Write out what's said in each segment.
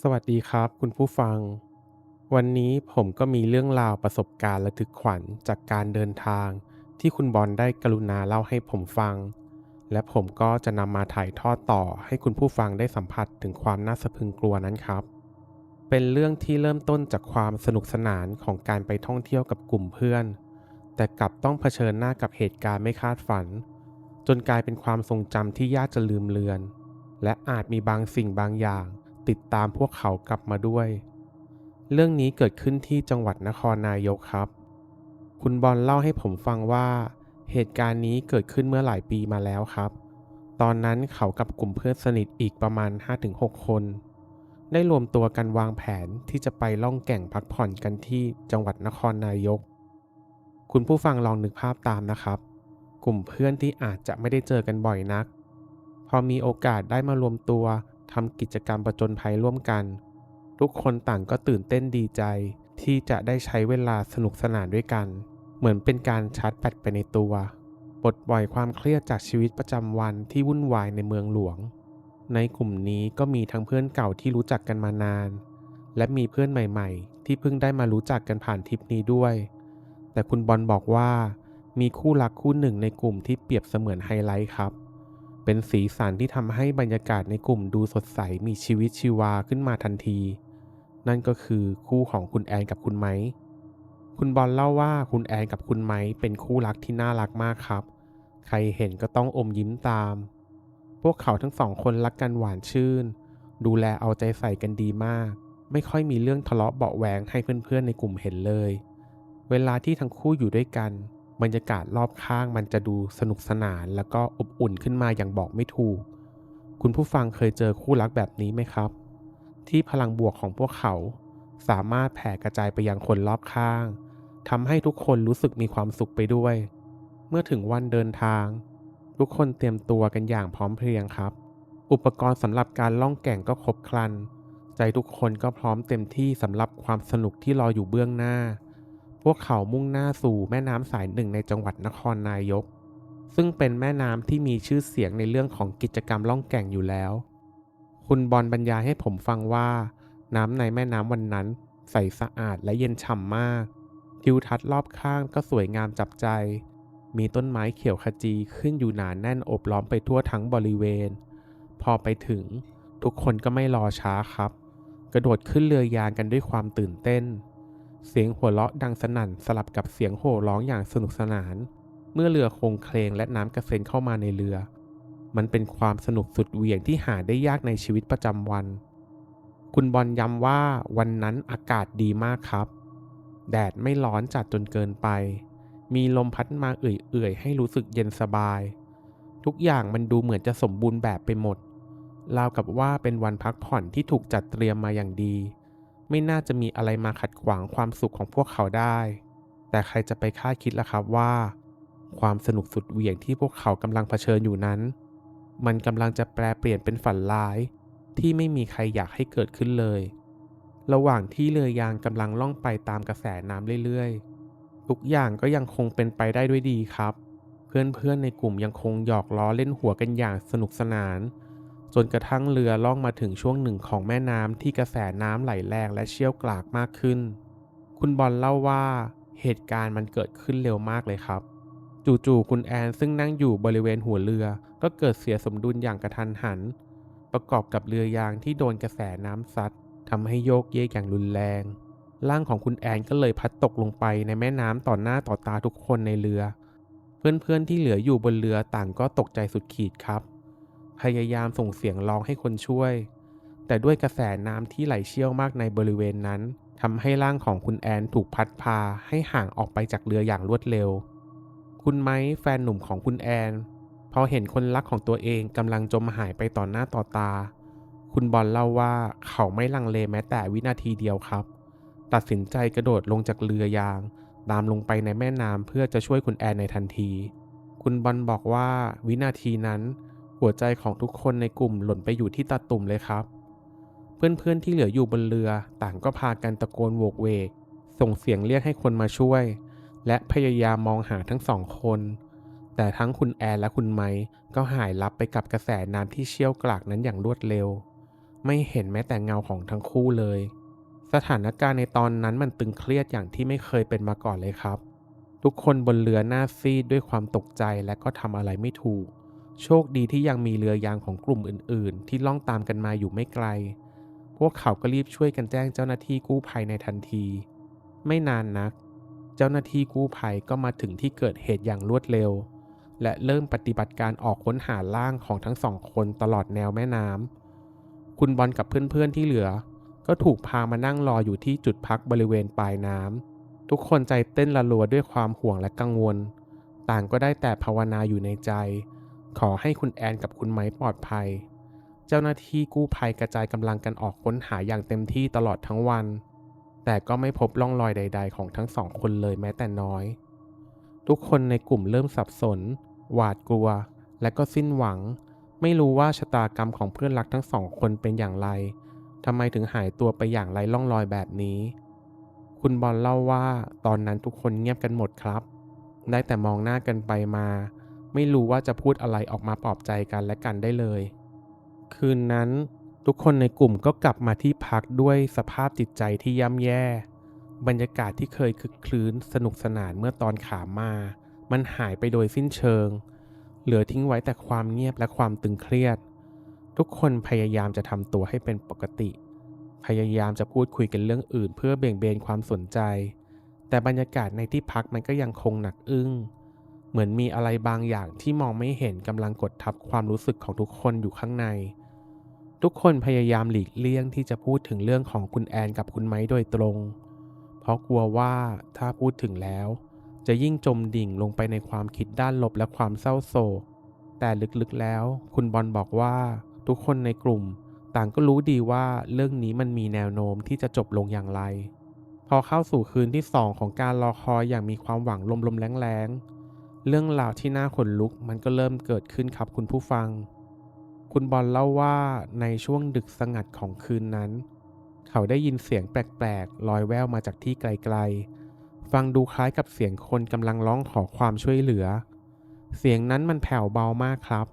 สวัสดีครับคุณผู้ฟัง วันนี้ผมก็มีเรื่องราวประสบการณ์ระทึกขวัญจากการเดินทาง ที่คุณบอลได้กรุณาเล่าให้ผมฟัง และผมก็จะนำมาถ่ายทอดต่อให้คุณผู้ฟังได้สัมผัสถึงความน่าสะพึงกลัวนั้นครับ เป็นเรื่องที่เริ่มต้นจากความสนุกสนานของการไปท่องเที่ยวกับกลุ่มเพื่อน แต่กลับต้องเผชิญหน้ากับเหตุการณ์ไม่คาดฝัน จนกลายเป็นความทรงจำที่ยากจะลืมเลือน และอาจมีบางสิ่งบางอย่าง ติดตามพวกเขากลับมาด้วย เรื่องนี้เกิดขึ้นที่จังหวัดนครนายกครับ คุณบอลเล่าให้ผมฟังว่า เหตุการณ์นี้เกิดขึ้นเมื่อหลายปีมาแล้วครับ ตอนนั้นเขากับกลุ่มเพื่อนสนิทอีกประมาณ 5-6 คน ได้รวมตัวกันวางแผนที่จะไปล่องแก่งพักผ่อนกันที่จังหวัดนครนายก คุณผู้ฟังลองนึกภาพตามนะครับ กลุ่มเพื่อนที่อาจจะไม่ได้เจอกันบ่อยนักพอมีโอกาสได้มารวมตัว ทำกิจกรรมประจนภัยร่วมกัน ทุกคนต่างก็ตื่นเต้นดีใจ ที่จะได้ใช้เวลาสนุกสนานด้วยกัน เหมือนเป็นการชาร์จแบตไปในตัวปลดปล่อยความเครียดจากชีวิตประจำวันที่วุ่นวายในเมืองหลวง ในกลุ่มนี้ก็มีทั้งเพื่อนเก่าที่รู้จักกันมานาน และมีเพื่อนใหม่ๆ ที่เพิ่งได้มารู้จักกันผ่านทริปนี้ด้วย แต่คุณบอลบอกว่า มีคู่รักคู่หนึ่งในกลุ่มที่เปรียบเสมือนไฮไลท์ครับ เป็นสีสันที่ทำให้บรรยากาศในกลุ่มดูสดใสมีชีวิตชีวาขึ้นมาทันที นั่นก็คือคู่ของคุณแอนกับคุณไม้คุณบอลเล่าว่าคุณแอนกับคุณไม้เป็นคู่รักที่น่ารักมากครับ ใครเห็นก็ต้องอมยิ้มตาม พวกเขาทั้งสองคนรักกันหวานชื่น ดูแลเอาใจใส่กันดีมาก ไม่ค่อยมีเรื่องทะเลาะเบาะแหวงให้เพื่อนๆในกลุ่มเห็นเลย เวลาที่ทั้งคู่อยู่ด้วยกัน บรรยากาศรอบข้างมันจะดูสนุกสนาน แล้วก็อบอุ่นขึ้นมาอย่างบอกไม่ถูก คุณผู้ฟังเคยเจอคู่รักแบบนี้ไหมครับ ที่พลังบวกของพวกเขา สามารถแผ่กระจายไปยังคนรอบข้างทำให้ทุกคนรู้สึกมีความสุขไปด้วย เมื่อถึงวันเดินทาง ทุกคนเตรียมตัวกันอย่างพร้อมเพรียงครับ อุปกรณ์สำหรับการล่องแก่งก็ครบครัน ใจทุกคนก็พร้อมเต็มที่สำหรับความสนุกที่รออยู่เบื้องหน้า วกเขามุ่งหน้าสู่แม่น้ำสายหนึ่งในจังหวัดนครนายก ซึ่งเป็นแม่น้ำที่มีชื่อเสียงในเรื่องของกิจกรรมล่องแก่งอยู่แล้ว คุณบอลบรรยายให้ผมฟังว่า น้ำในแม่น้ำวันนั้น ใสสะอาดและเย็นฉ่ำมาก ทิวทัศน์รอบข้างก็สวยงามจับใจ มีต้นไม้เขียวขจีขึ้นอยู่หนาแน่นโอบล้อมไปทั่วทั้งบริเวณ พอไปถึง ทุกคนก็ไม่รอช้าครับ กระโดดขึ้นเรือยางกันด้วยความตื่นเต้น เสียงหัวเราะดังสนั่นสลับกับเสียงโห่ร้องอย่างสนุกสนาน เมื่อเรือโคงเคลงและน้ำกระเซ็นเข้ามาในเรือ มันเป็นความสนุกสุดเหวี่ยงที่หาได้ยากในชีวิตประจำวัน คุณบอลย้ำว่าวันนั้นอากาศดีมากครับ แดดไม่ร้อนจัดจนเกินไป มีลมพัดมาเอื่อยๆ ให้รู้สึกเย็นสบาย ทุกอย่างมันดูเหมือนจะสมบูรณ์แบบไปหมดราวกับว่าเป็นวันพักผ่อนที่ถูกจัดเตรียมมาอย่างดี ไม่น่าจะมีอะไรมาขัดขวางความสุขของพวกเขาได้ แต่ใครจะไปคาดคิดล่ะครับว่า ความสนุกสุดเหวี่ยงที่พวกเขากำลังเผชิญอยู่นั้น มันกำลังจะแปลเปลี่ยนเป็นฝันร้าย ที่ไม่มีใครอยากให้เกิดขึ้นเลย ระหว่างที่เรือยางกำลังล่องไปตามกระแสน้ำเรื่อยๆ ทุกอย่างก็ยังคงเป็นไปได้ด้วยดีครับ เพื่อนๆในกลุ่มยังคงหยอกล้อเล่นหัวกันอย่างสนุกสนาน จนกระทั่งเรือล่องมาถึงช่วงหนึ่งของแม่น้ำที่กระแสน้ำไหลแรงและเชี่ยวกรากมากขึ้น คุณบอลเล่าว่าเหตุการณ์มันเกิดขึ้นเร็วมากเลยครับ จู่ๆคุณแอนซึ่งนั่งอยู่บริเวณหัวเรือ ก็เกิดเสียสมดุลอย่างกระทันหัน ประกอบกับเรือยางที่โดนกระแสน้ำซัดทำให้โยกเยกอย่างรุนแรง ร่างของคุณแอนก็เลยพัดตกลงไปในแม่น้ำต่อหน้าต่อตาทุกคนในเรือ เพื่อนๆที่เหลืออยู่บนเรือต่างก็ตกใจสุดขีดครับ พยายามส่งเสียงร้องให้คนช่วย แต่ด้วยกระแสน้ำที่ไหลเชี่ยวมากในบริเวณนั้นทำให้ร่างของคุณแอนถูกพัดพาให้ห่างออกไปจากเรืออย่างรวดเร็ว คุณไม้แฟนหนุ่มของคุณแอนพอเห็นคนรักของตัวเองกำลังจมหายไปต่อหน้าต่อตา คุณบอลเล่าว่าเขาไม่ลังเลแม้แต่วินาทีเดียวครับ ตัดสินใจกระโดดลงจากเรือยางตามลงไปในแม่น้ำเพื่อจะช่วยคุณแอนในทันที คุณบอลบอกว่าวินาทีนั้น หัวใจของทุกคนในกลุ่มหล่นไปอยู่ที่ตาตุ่มเลยครับ เพื่อนๆที่เหลืออยู่บนเรือต่างก็พากันตะโกนโวกเวก ส่งเสียงเรียกให้คนมาช่วย และพยายามมองหาทั้งสองคน แต่ทั้งคุณแอนและคุณไม้ก็หายลับไปกับกระแสน้ำที่เชี่ยวกรากนั้นอย่างรวดเร็ว ไม่เห็นแม้แต่เงาของทั้งคู่เลย สถานการณ์ในตอนนั้นมันตึงเครียดอย่างที่ไม่เคยเป็นมาก่อนเลยครับ ทุกคนบนเรือหน้าซีดด้วยความตกใจและก็ทำอะไรไม่ถูก โชคดีที่ยังมีเรือยางของกลุ่มอื่น ๆ ที่ล่องตามกันมาอยู่ไม่ไกล พวกเขาก็รีบช่วยกันแจ้งเจ้าหน้าที่กู้ภัยในทันที ไม่นานนัก เจ้าหน้าที่กู้ภัยก็มาถึงที่เกิดเหตุอย่างรวดเร็ว และเริ่มปฏิบัติการออกค้นหาร่างของทั้งสองคนตลอดแนวแม่น้ำคุณบอลกับเพื่อนๆที่เหลือ ก็ถูกพามานั่งรออยู่ที่จุดพักบริเวณปลายน้ำทุกคนใจเต้นระรัวด้วยความห่วงและกังวล ต่างก็ได้แต่ภาวนาอยู่ในใจ ขอให้คุณแอนกับคุณไม้ปลอดภัย เจ้าหน้าที่กู้ภัยกระจายกำลังกันออกค้นหาอย่างเต็มที่ตลอดทั้งวัน แต่ก็ไม่พบร่องรอยใด ๆ ของทั้งสองคนเลยแม้แต่น้อย ทุกคนในกลุ่มเริ่มสับสน หวาดกลัว และก็สิ้นหวัง ไม่รู้ว่าชะตากรรมของเพื่อนรักทั้งสองคนเป็นอย่างไรทำไมถึงหายตัวไปอย่างไรล่องรอยแบบนี้ คุณบอลเล่าว่าตอนนั้นทุกคนเงียบกันหมดครับ ได้แต่มองหน้ากันไปมา ไม่รู้ว่าจะพูดอะไรออกมาปลอบใจกันและกันได้เลย คืนนั้นทุกคนในกลุ่มก็กลับมาที่พักด้วยสภาพจิตใจที่ย่ำแย่ บรรยากาศที่เคยคึกคลื้นสนุกสนานเมื่อตอนขามา มันหายไปโดยสิ้นเชิง เหลือทิ้งไว้แต่ความเงียบและความตึงเครียด ทุกคนพยายามจะทำตัวให้เป็นปกติ พยายามจะพูดคุยกันเรื่องอื่น เพื่อเบี่ยงเบนความสนใจ แต่บรรยากาศในที่พักมันก็ยังคงหนักอึ้ง มือนมีอะไรบางอย่างที่มองไม่เห็นกำลังกดทับความรู้สึกของทุกคนอยู่ข้างใน ทุกคนพยายามหลีกเลี่ยงที่จะพูดถึงเรื่องของคุณแอนกับคุณไม้โดยตรง เพราะกลัวว่าถ้าพูดถึงแล้ว จะยิ่งจมดิ่งลงไปในความคิดด้านลบและความเศร้าโศก แต่ลึกๆแล้ว คุณบอลบอกว่า ทุกคนในกลุ่ม ต่างก็รู้ดีว่าเรื่องนี้มันมีแนวโน้มที่จะจบลงอย่างไร พอเข้าสู่คืนที่สองของการรอคอยอย่างมีความหวังลมๆแรงๆ เรื่องราวที่น่าขนลุกมันก็เริ่มเกิดขึ้นครับคุณผู้ฟัง คุณบอลเล่าว่าในช่วงดึกสงัดของคืนนั้น เขาได้ยินเสียงแปลกๆลอยแว่วมาจากที่ไกลๆ ฟังดูคล้ายกับเสียงคนกำลังร้องขอความช่วยเหลือ เสียงนั้นมันแผ่วเบามากครับ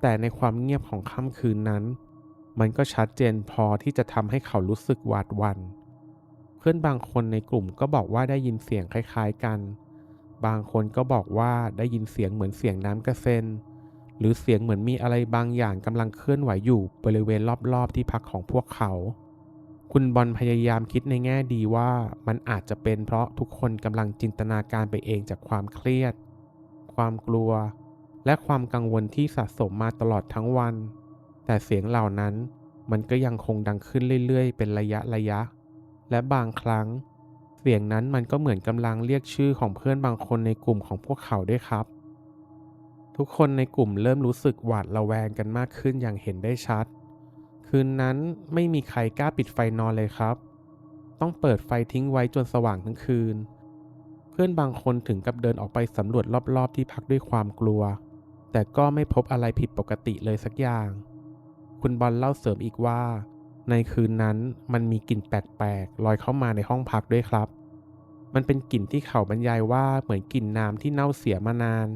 แต่ในความเงียบของค่ำคืนนั้น มันก็ชัดเจนพอที่จะทำให้เขารู้สึกหวาดหวัน่น เพื่อนบางคนในกลุ่มก็บอกว่าได้ยินเสียงคล้าย ๆกัน บางคนก็บอกว่าได้ยินเสียงเหมือนเสียงน้ำกระเซ็น หรือเสียงเหมือนมีอะไรบางอย่างกำลังเคลื่อนไหวอยู่บริเวณรอบๆที่พักของพวกเขา คุณบอลพยายามคิดในแง่ดีว่ามันอาจจะเป็นเพราะทุกคนกำลังจินตนาการไปเองจากความเครียด ความกลัว และความกังวลที่สะสมมาตลอดทั้งวัน แต่เสียงเหล่านั้นมันก็ยังคงดังขึ้นเรื่อยๆ เป็นระยะระยะ และบางครั้ง เสียงนั้นมันก็เหมือนกำลังเรียกชื่อของเพื่อนบางคนในกลุ่มของพวกเขาด้วยครับ ทุกคนในกลุ่มเริ่มรู้สึกหวาดระแวงกันมากขึ้นอย่างเห็นได้ชัด คืนนั้นไม่มีใครกล้าปิดไฟนอนเลยครับ ต้องเปิดไฟทิ้งไว้จนสว่างทั้งคืน เพื่อนบางคนถึงกับเดินออกไปสำรวจรอบๆที่พักด้วยความกลัว แต่ก็ไม่พบอะไรผิดปกติเลยสักอย่าง คุณบอลเล่าเสริมอีกว่า ในคืนนั้นมันมีกลิ่นแปลกๆลอยเข้ามาในห้องพักด้วยครับ มันเป็นกลิ่นที่เขาบรรยายว่าเหมือนกลิ่นน้ำที่เน่าเสียมานาน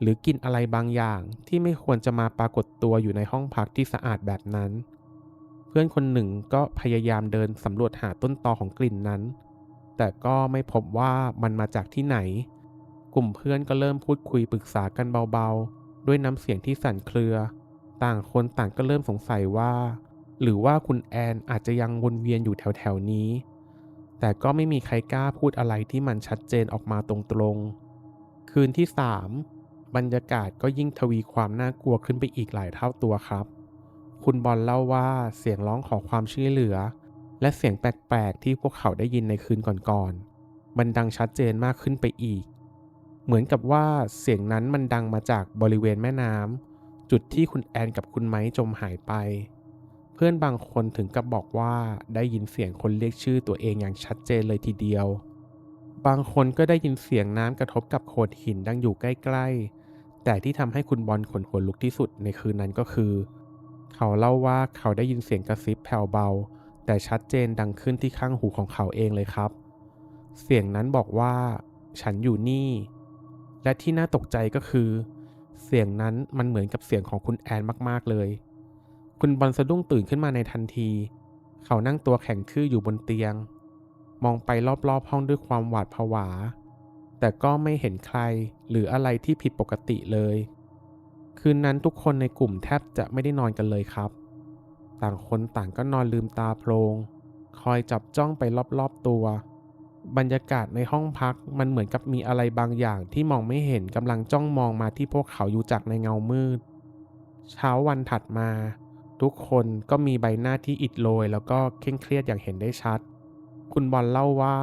หรือกลิ่นอะไรบางอย่างที่ไม่ควรจะมาปรากฏตัวอยู่ในห้องพักที่สะอาดแบบนั้น เพื่อนคนหนึ่งก็พยายามเดินสำรวจหาต้นตอของกลิ่นนั้น แต่ก็ไม่พบว่ามันมาจากที่ไหน กลุ่มเพื่อนก็เริ่มพูดคุยปรึกษากันเบาๆ ด้วยน้ำเสียงที่สั่นเครือ ต่างคนต่างก็เริ่มสงสัยว่า หรือว่าคุณแอนอาจจะยังวนเวียนอยู่แถวๆนี้ แต่ก็ไม่มีใครกล้าพูดอะไรที่มันชัดเจนออกมาตรงๆ คืนที่สามบรรยากาศก็ยิ่งทวีความน่ากลัวขึ้นไปอีกหลายเท่าตัวครับ คุณบอลเล่าว่าเสียงร้องขอความช่วยเหลือ และเสียงแปลกๆที่พวกเขาได้ยินในคืนก่อนๆ มันดังชัดเจนมากขึ้นไปอีก เหมือนกับว่าเสียงนั้นมันดังมาจากบริเวณแม่น้ำจุดที่คุณแอนกับคุณไม้จมหายไป พื่อนบางคนถึงกับบอกว่าได้ยินเสียงคนเรียกชื่อตัวเองอย่างชัดเจนเลยทีเดียว บางคนก็ได้ยินเสียงน้ำกระทบกับโขดหินดังอยู่ใกล้ๆ แต่ที่ทำให้คุณบอลขนหัวลุกที่สุดในคืนนั้นก็คือ เขาเล่าว่าเขาได้ยินเสียงกระซิบแผ่วเบา แต่ชัดเจนดังขึ้นที่ข้างหูของเขาเองเลยครับ เสียงนั้นบอกว่า ฉันอยู่นี่ และที่น่าตกใจก็คือ เสียงนั้นมันเหมือนกับเสียงของคุณแอนมากๆเลย คุณบอลสะดุ้งตื่นขึ้นมาในทันที เขานั่งตัวแข็งทื่ออยู่บนเตียง มองไปรอบๆห้องด้วยความหวาดผวา แต่ก็ไม่เห็นใครหรืออะไรที่ผิดปกติเลย คืนนั้นทุกคนในกลุ่มแทบจะไม่ได้นอนกันเลยครับ ต่างคนต่างก็นอนลืมตาโพลง คอยจับจ้องไปรอบๆตัว บรรยากาศในห้องพักมันเหมือนกับมีอะไรบางอย่างที่มองไม่เห็นกำลังจ้องมองมาที่พวกเขาอยู่จากในเงามืด เช้าวันถัดมา ทุกคนก็มีใบหน้าที่อิดโรยแล้วก็เคร่งเครียดอย่างเห็นได้ชัด คุณบอลเล่าว่า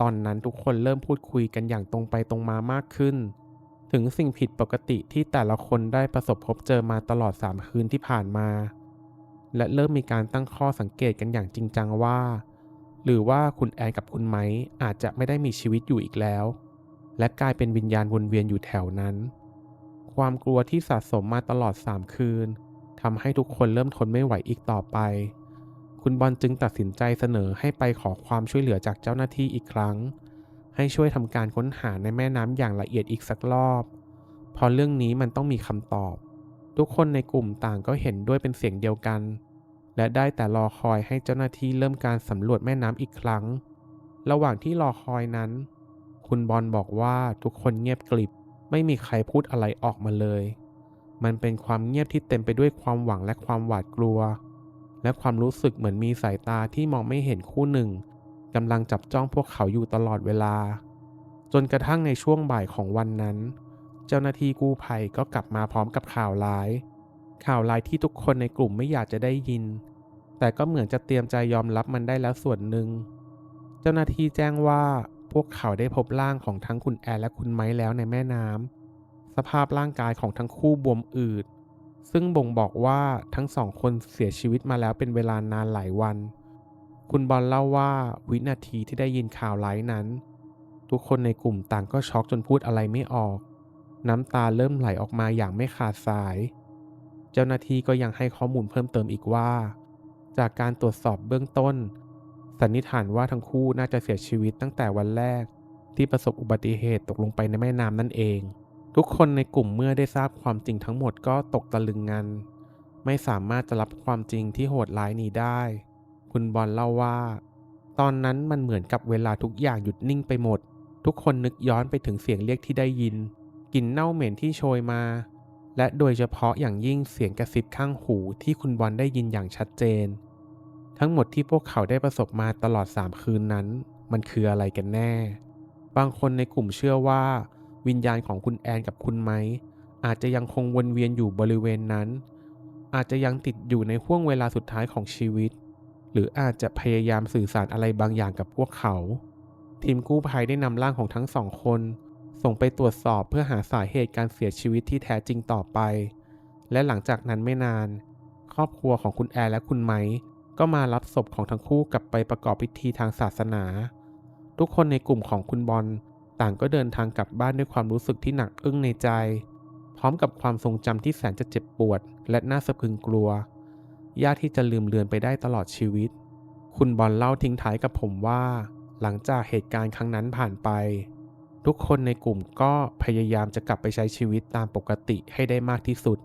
ตอนนั้นทุกคนเริ่มพูดคุยกันอย่างตรงไปตรงมามากขึ้น ถึงสิ่งผิดปกติที่แต่ละคนได้ประสบพบเจอมาตลอดสามคืนที่ผ่านมา และเริ่มมีการตั้งข้อสังเกตกันอย่างจริงจังว่า หรือว่าคุณแอนกับคุณไม้อาจจะไม่ได้มีชีวิตอยู่อีกแล้ว และกลายเป็นวิญญาณวนเวียนอยู่แถวนั้น ความกลัวที่สะสมมาตลอด 3 คืน ทำให้ทุกคนเริ่มทนไม่ไหวอีกต่อไป คุณบอลจึงตัดสินใจเสนอให้ไปขอความช่วยเหลือจากเจ้าหน้าที่อีกครั้ง ให้ช่วยทำการค้นหาในแม่น้ำอย่างละเอียดอีกสักรอบเพราะเรื่องนี้มันต้องมีคำตอบ ทุกคนในกลุ่มต่างก็เห็นด้วยเป็นเสียงเดียวกัน และได้แต่รอคอยให้เจ้าหน้าที่เริ่มการสำรวจแม่น้ำอีกครั้ง ระหว่างที่รอคอยนั้น คุณบอลบอกว่าทุกคนเงียบกริบไม่มีใครพูดอะไรออกมาเลย มันเป็นความเงียบที่เต็มไปด้วยความหวังและความหวาดกลัว และความรู้สึกเหมือนมีสายตาที่มองไม่เห็นคู่หนึ่งกำลังจับจ้องพวกเขาอยู่ตลอดเวลา จนกระทั่งในช่วงบ่ายของวันนั้น เจ้าหน้าที่กู้ภัยก็กลับมาพร้อมกับข่าวร้าย ข่าวร้ายที่ทุกคนในกลุ่มไม่อยากจะได้ยิน แต่ก็เหมือนจะเตรียมใจยอมรับมันได้แล้วส่วนหนึ่ง เจ้าหน้าที่แจ้งว่าพวกเขาได้พบร่างของทั้งคุณแอนและคุณไม้แล้วในแม่น้ำ สภาพร่างกายของทั้งคู่บวมอืด ซึ่งบ่งบอกว่าทั้งสองคนเสียชีวิตมาแล้วเป็นเวลานานหลายวัน คุณบอลเล่าว่าวินาทีที่ได้ยินข่าวร้ายนั้น ทุกคนในกลุ่มต่างก็ช็อกจนพูดอะไรไม่ออก น้ำตาเริ่มไหลออกมาอย่างไม่ขาดสาย เจ้าหน้าที่ก็ยังให้ข้อมูลเพิ่มเติมอีกว่า จากการตรวจสอบเบื้องต้น สันนิษฐานว่าทั้งคู่น่าจะเสียชีวิตตั้งแต่วันแรกที่ประสบอุบัติเหตุตกลงไปในแม่น้ำนั่นเอง ทุกคนในกลุ่มเมื่อได้ทราบความจริงทั้งหมดก็ตกตะลึงงัน ไม่สามารถจะรับความจริงที่โหดร้ายนี้ได้ คุณบอลเล่าว่า ตอนนั้นมันเหมือนกับเวลาทุกอย่างหยุดนิ่งไปหมด ทุกคนนึกย้อนไปถึงเสียงเรียกที่ได้ยินกลิ่นเน่าเหม็นที่โชยมา และโดยเฉพาะอย่างยิ่งเสียงกระซิบข้างหูที่คุณบอลได้ยินอย่างชัดเจน ทั้งหมดที่พวกเขาได้ประสบมาตลอดสามคืนนั้น มันคืออะไรกันแน่ บางคนในกลุ่มเชื่อว่า วิญญาณของคุณแอนกับคุณไม้อาจจะยังคงวนเวียนอยู่บริเวณนั้น อาจจะยังติดอยู่ในห่วงเวลาสุดท้ายของชีวิต หรืออาจจะพยายามสื่อสารอะไรบางอย่างกับพวกเขา ทีมกู้ภัยได้นำร่างของทั้งสองคน ส่งไปตรวจสอบเพื่อหาสาเหตุการเสียชีวิตที่แท้จริงต่อไป และหลังจากนั้นไม่นาน ครอบครัวของคุณแอร์และคุณไม้ก็มารับศพของทั้งคู่กลับไปประกอบพิธีทางศาสนา ทุกคนในกลุ่มของคุณบอล ต่างก็เดินทางกลับบ้านด้วยความรู้สึกที่หนักอึ้งในใจ พร้อมกับความทรงจำที่แสนจะเจ็บปวด และน่าสะพรึงกลัวยากที่จะลืมเลือนไปได้ตลอดชีวิต คุณบอลเล่าทิ้งท้ายกับผมว่า หลังจากเหตุการณ์ครั้งนั้นผ่านไป ทุกคนในกลุ่มก็พยายามจะกลับไปใช้ชีวิตตามปกติให้ได้มากที่สุด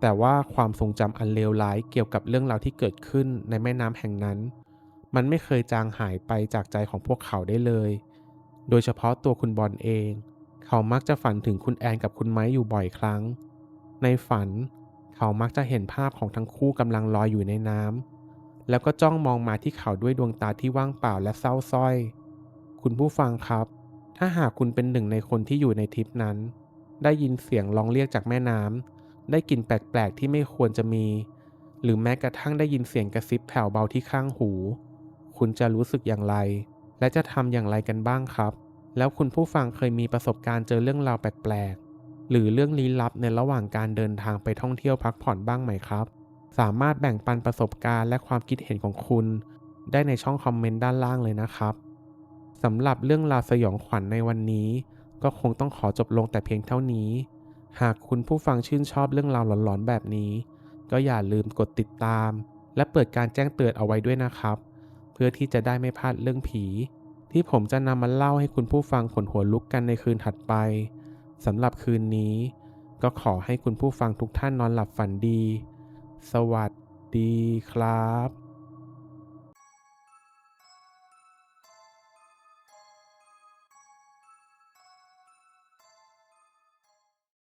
แต่ว่าความทรงจำอันเลวร้ายเกี่ยวกับเรื่องราวที่เกิดขึ้นในแม่น้ำแห่งนั้น มันไม่เคยจางหายไปจากใจของพวกเขาได้เลย โดยเฉพาะตัวคุณบอลเอง เขามักจะฝันถึงคุณแอนกับคุณไม้อยู่บ่อยครั้ง ในฝัน เขามักจะเห็นภาพของทั้งคู่กำลังลอยอยู่ในน้ำแล้วก็จ้องมองมาที่เขาด้วยดวงตาที่ว่างเปล่าและเศร้าส้อย คุณผู้ฟังครับ ถ้าหากคุณเป็นหนึ่งในคนที่อยู่ในทริปนั้น ได้ยินเสียงร้องเรียกจากแม่น้ำได้กลิ่นแปลกๆที่ไม่ควรจะมี หรือแม้กระทั่งได้ยินเสียงกระซิบแผ่วเบาที่ข้างหู คุณจะรู้สึกอย่างไร และจะทำอย่างไรกันบ้างครับ แล้วคุณผู้ฟังเคยมีประสบการณ์เจอเรื่องราวแปลกๆ หรือเรื่องลี้ลับในระหว่างการเดินทางไปท่องเที่ยวพักผ่อนบ้างไหมครับ สามารถแบ่งปันประสบการณ์และความคิดเห็นของคุณ ได้ในช่องคอมเมนต์ด้านล่างเลยนะครับสำหรับเรื่องราวสยองขวัญในวันนี้ ก็คงต้องขอจบลงแต่เพียงเท่านี้ หากคุณผู้ฟังชื่นชอบเรื่องราวหลอนๆแบบนี้ ก็อย่าลืมกดติดตาม และเปิดการแจ้งเตือนเอาไว้ด้วยนะครับ เพื่อที่จะได้ไม่พลาดเรื่องผี ที่ผมจะนำมาเล่าให้คุณผู้ฟังขนหัวลุกกันในคืนถัดไปสำหรับคืนนี้ ก็ขอให้คุณผู้ฟังทุกท่านนอนหลับฝันดี สวัสดีครับ